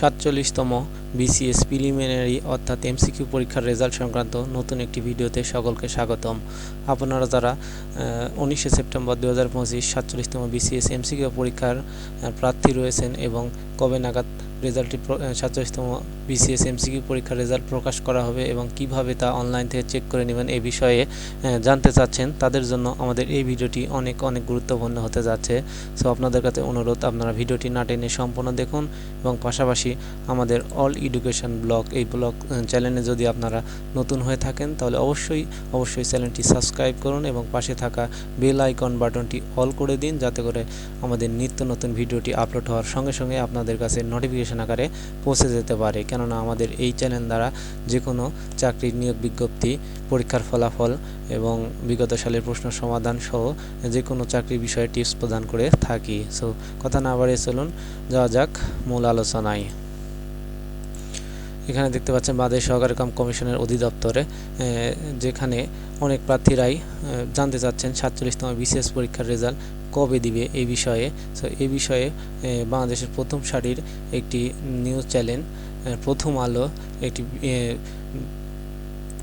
সাতচল্লিশতম BCS preliminary অর্থাৎ MCQ পরীক্ষার রেজাল্ট সংক্রান্ত নতুন একটি ভিডিওতে সকলকে স্বাগতম। আপনারা যারা উনিশে সেপ্টেম্বর দু হাজার পঁচিশ সাতচল্লিশতম বিসিএস এমসিকিউ পরীক্ষার প্রার্থী রয়েছেন এবং কবে নাগাদ রেজাল্টটি সাতচল্লিশতম বিসিএস এমসিকিউ পরীক্ষার রেজাল্ট প্রকাশ করা হবে এবং কীভাবে তা অনলাইন থেকে চেক করে নেবেন এই বিষয়ে জানতে চাচ্ছেন, তাদের জন্য আমাদের এই ভিডিওটি অনেক অনেক গুরুত্বপূর্ণ হতে যাচ্ছে। সো আপনাদের কাছে অনুরোধ, আপনারা ভিডিওটি না টেনে সম্পূর্ণ দেখুন এবং পাশাপাশি আমাদের অল এডুকেশন ব্লগ এই ব্লগ চ্যানেলে যদি আপনারা নতুন হয়ে থাকেন, তাহলে অবশ্যই অবশ্যই চ্যানেলটি সাবস্ক্রাইব করুন এবং পাশে থাকা বেল আইকন বাটনটি অল করে দিন, যাতে করে আমাদের নিত্য নতুন ভিডিওটি আপলোড হওয়ার সঙ্গে সঙ্গে আপনাদের কাছে নোটিফিকেশন আকারে পৌঁছে যেতে পারে। কেননা আমাদের এই চ্যানেল দ্বারা যে কোনো চাকরির নিয়োগ বিজ্ঞপ্তি, পরীক্ষার ফলাফল এবং বিগত সালের প্রশ্ন সমাধান সহ যে কোনো চাকরির বিষয়ে টিপস প্রদান করে থাকি। সো কথা না বাড়িয়ে চলুন, যাওয়া যাক মূল আলোচনায়। এখানে দেখতে পাচ্ছেন বাংলাদেশ সহকারী কাম কমিশনের অধিদপ্তরে যেখানে অনেক প্রার্থীরাই জানতে চাচ্ছেন সাতচল্লিশতম বিসিএস পরীক্ষার রেজাল্ট কবে দিবে এই বিষয়ে। সো এই বিষয়ে বাংলাদেশের প্রথম সারির একটি নিউজ চ্যানেল প্রথম আলো একটি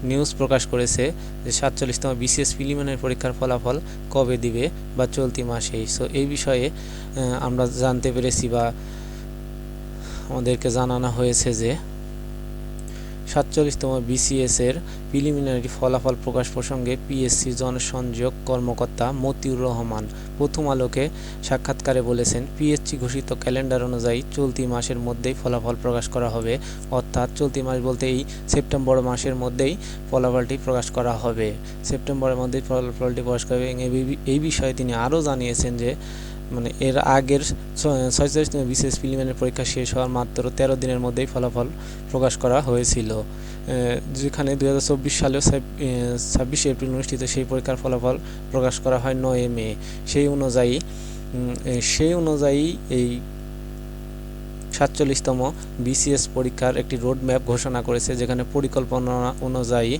নিউজ প্রকাশ করেছে যে সাতচল্লিশতম বিসিএস প্রিলিমিনারি পরীক্ষার ফলাফল কবে দিবে বা চলতি মাসেই। সো এই বিষয়ে আমরা জানতে পেরেছি বা আমাদেরকে জানানো হয়েছে যে সাতচল্লিশতম বিসিএস এর প্রিলিমিনারি ফলাফল প্রকাশ প্রসঙ্গে পিএসসি জনসংযোগ কর্মকর্তা মতিউর রহমান প্রথম আলোকে সাক্ষাৎকারে বলেছেন, পিএসসি ঘোষিত ক্যালেন্ডার অনুযায়ী চলতি মাসের মধ্যেই ফলাফল প্রকাশ করা হবে। অর্থাৎ চলতি মাস বলতে এই সেপ্টেম্বর মাসের মধ্যেই ফলাফলটি প্রকাশ করা হবে। সেপ্টেম্বরের মধ্যেই ফলাফলটি প্রকাশ করা হবে এবং এই বি- এই বিষয়ে তিনি আরও জানিয়েছেন যে মানে এর আগের ছয়চল্লিশতম বিশেষ প্রিলিমিনারি পরীক্ষা শেষ হওয়ার মাত্র তেরো দিনের মধ্যেই ফলাফল প্রকাশ করা হয়েছিল। যেখানে দু হাজার চব্বিশ সালেও ছাব্বিশে এপ্রিল অনুষ্ঠিত সেই পরীক্ষার ফলাফল প্রকাশ করা হয় নয় মে। সেই অনুযায়ী সেই অনুযায়ী এই সাতচল্লিশতম বিসিএস পরীক্ষার একটি রোড ম্যাপ ঘোষণা করেছে, যেখানে পরিকল্পনা অনুযায়ী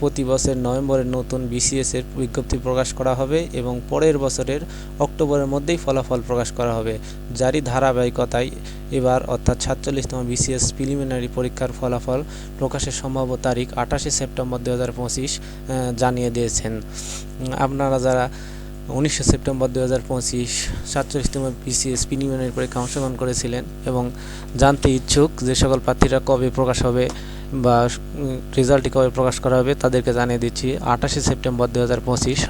প্রতি বছর নভেম্বরের নতুন বিসিএস এর বিজ্ঞপ্তি প্রকাশ করা হবে এবং পরের বছরের অক্টোবরের মধ্যেই ফলাফল প্রকাশ করা হবে। যারই ধারাবাহিকতায় এবার অর্থাৎ সাতচল্লিশতম বিসিএস প্রিলিমিনারি পরীক্ষার ফলাফল প্রকাশের সম্ভাব্য তারিখ আঠাশে সেপ্টেম্বর দু হাজার পঁচিশ জানিয়ে দিয়েছেন। আপনারা যারা উনিশে সেপ্টেম্বর দু হাজার পঁচিশ সাতচল্লিশতম বিসিএস প্রিলিমিনারি পরীক্ষা অংশগ্রহণ করেছিলেন এবং জানতে ইচ্ছুক যে সকল প্রার্থীরা কবে প্রকাশ হবে বা রেজাল্টটি কবে প্রকাশ করা হবে তাদেরকে জানিয়ে দিচ্ছি আঠাশে সেপ্টেম্বর দু হাজার পঁচিশ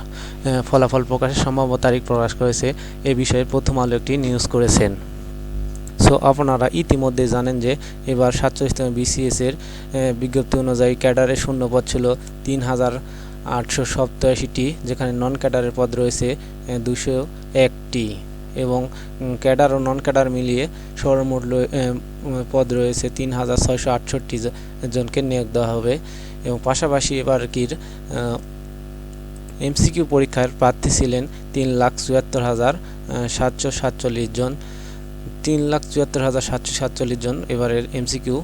ফলাফল প্রকাশের সম্ভাব্য তারিখ প্রকাশ করেছে। এ বিষয়ে প্রথম আলো একটি নিউজ করেছেন। সো আপনারা ইতিমধ্যে জানেন যে এবার সাতচল্লিশতম বিসিএস এর আহ, বিজ্ঞপ্তি অনুযায়ী ক্যাডারের শূন্যপদ ছিল তিন হাজার আটশো সপ্তাশিটি, যেখানে নন ক্যাডারের পদ রয়েছে দুশো একটি এবং ক্যাডার ও নন ক্যাডার মিলিয়ে সর্বমোট পদ রয়েছে তিন হাজার ছয়শো আটষট্টি জনকে নিয়োগ দেওয়া হবে এবং পাশাপাশি এবার কির এমসিকিউ পরীক্ষার প্রার্থী ছিলেন তিন লাখ চুয়াত্তর হাজার সাতশো সাতচল্লিশ জন। তিন লাখ চুয়াত্তর হাজার সাতশো সাতচল্লিশ জন এবারের এমসিকিউ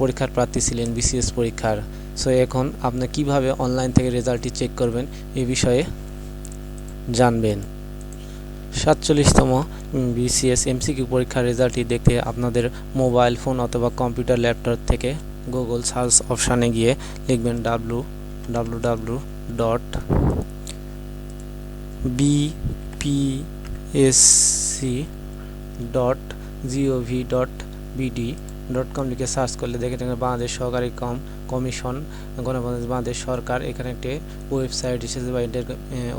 পরীক্ষার প্রার্থী ছিলেন বিসিএস পরীক্ষার। সো এখন আপনি কীভাবে অনলাইন থেকে রেজাল্টটি চেক করবেন এই বিষয়ে জানবেন। সাতচল্লিশতম বিসিএস এমসিকিউ পরীক্ষার রেজাল্টটি দেখতে আপনাদের মোবাইল ফোন অথবা কম্পিউটার ল্যাপটপ থেকে গুগল সার্চ অপশানে গিয়ে লিখবেন W W W dot BPSC dot GOV dot BD dot com লিখে সার্চ করলে দেখে এখানে বাংলাদেশ সহকারী কম কমিশন গণপ্রজাতন্ত্রী বাংলাদেশ সরকার এখানে একটি ওয়েবসাইট এসেছে বা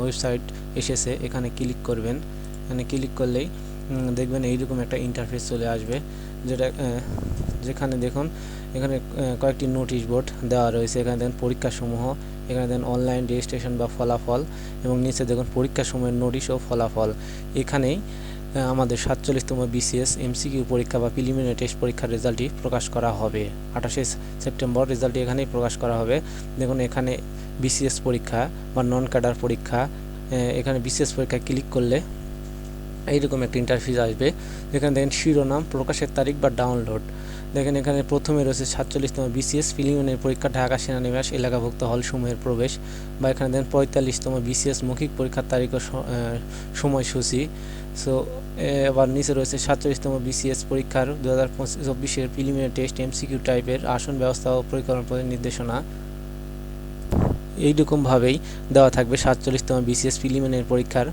ওয়েবসাইট এসেছে, এখানে ক্লিক করবেন। এখানে ক্লিক করলেই দেখবেন এইরকম একটা ইন্টারফেস চলে আসবে, যেটা যেখানে দেখুন, এখানে কয়েকটি নোটিশ বোর্ড দেওয়া রয়েছে। এখানে দেখুন পরীক্ষাসমূহ এখানে দেখুন অনলাইন রেজিস্ট্রেশন বা ফলাফল, এবং নিচে দেখুন পরীক্ষাসমূহের নোটিশ ও ফলাফল। এখানেই আমাদের সাতচল্লিশতম বিসিএস এমসিকিউ পরীক্ষা বা প্রিলিমিনারি টেস্ট পরীক্ষার রেজাল্টটি প্রকাশ করা হবে। আঠাশে সেপ্টেম্বর রেজাল্টটি এখানেই প্রকাশ করা হবে। দেখুন, এখানে বিসিএস পরীক্ষা বা নন ক্যাডার পরীক্ষা এখানে বিসিএস পরীক্ষা ক্লিক করলে এইরকম একটা ইন্টারফিস আসবে। যেখানে দেখেন শিরোনাম, প্রকাশের তারিখ বা ডাউনলোড দেখেন এখানে প্রথমে রয়েছে সাতচল্লিশতম বিসিএস প্রিলিমিনারি পরীক্ষা ঢাকা সেনানিবাস এলাকাভুক্ত হলসমূহের প্রবেশ বা এখানে দেন পঁয়তাল্লিশতম বিসিএস মৌখিক পরীক্ষার তারিখ ও সময়সূচি। সো এবার নিচে রয়েছে সাতচল্লিশতম বিসিএস পরীক্ষার দু হাজার চব্বিশের প্রিলিমিনারি টেস্ট এমসিকিউ টাইপের আসন ব্যবস্থা ও পরিকল্পনা নির্দেশনা। এইরকমভাবেই দেওয়া থাকবে সাতচল্লিশতম বিসিএস প্রিলিমিনারি পরীক্ষার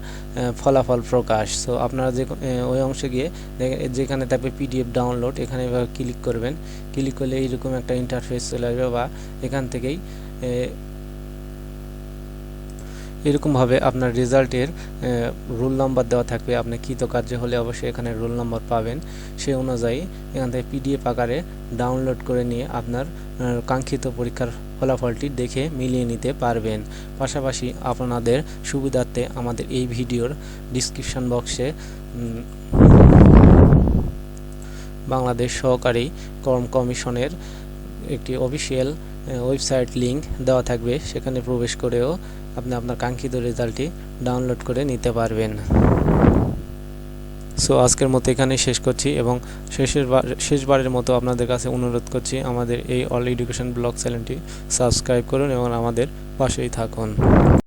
ফলাফল প্রকাশ। সো আপনারা যে ওই অংশে গিয়ে যেখানে থাকবে পিডিএফ ডাউনলোড এখানে ক্লিক করবেন। ক্লিক করলে এইরকম একটা ইন্টারফেস চলে আসবে বা এখান থেকেই এরকমভাবে আপনার রেজাল্টের রোল নাম্বার দেওয়া থাকবে। আপনি কৃতকার্য হলে অবশ্যই এখানে রোল নাম্বার পাবেন। সেই অনুযায়ী এখান থেকে পিডিএফ আকারে ডাউনলোড করে নিয়ে আপনার কাঙ্ক্ষিত পরীক্ষার ফলাফলটি দেখে মিলিয়ে নিতে পারবেন। পাশাপাশি আপনাদের সুবিধার্থে আমাদের এই ভিডিওর ডিসক্রিপশন বক্সে বাংলাদেশ সহকারী কর্ম কমিশনের একটি অফিসিয়াল ওয়েবসাইট লিংক দেওয়া থাকবে। সেখানে প্রবেশ করেও আপনি আপনার কাঙ্ক্ষিত রেজাল্টটি ডাউনলোড করে নিতে পারবেন। সো আজকের মতো এখানে শেষ করছি এবং শেষের শেষবারের মতো আপনাদের কাছে অনুরোধ করছি আমাদের এই অল এডুকেশন ব্লগ চ্যানেলটি সাবস্ক্রাইব করুন এবং আমাদের পাশেই থাকুন।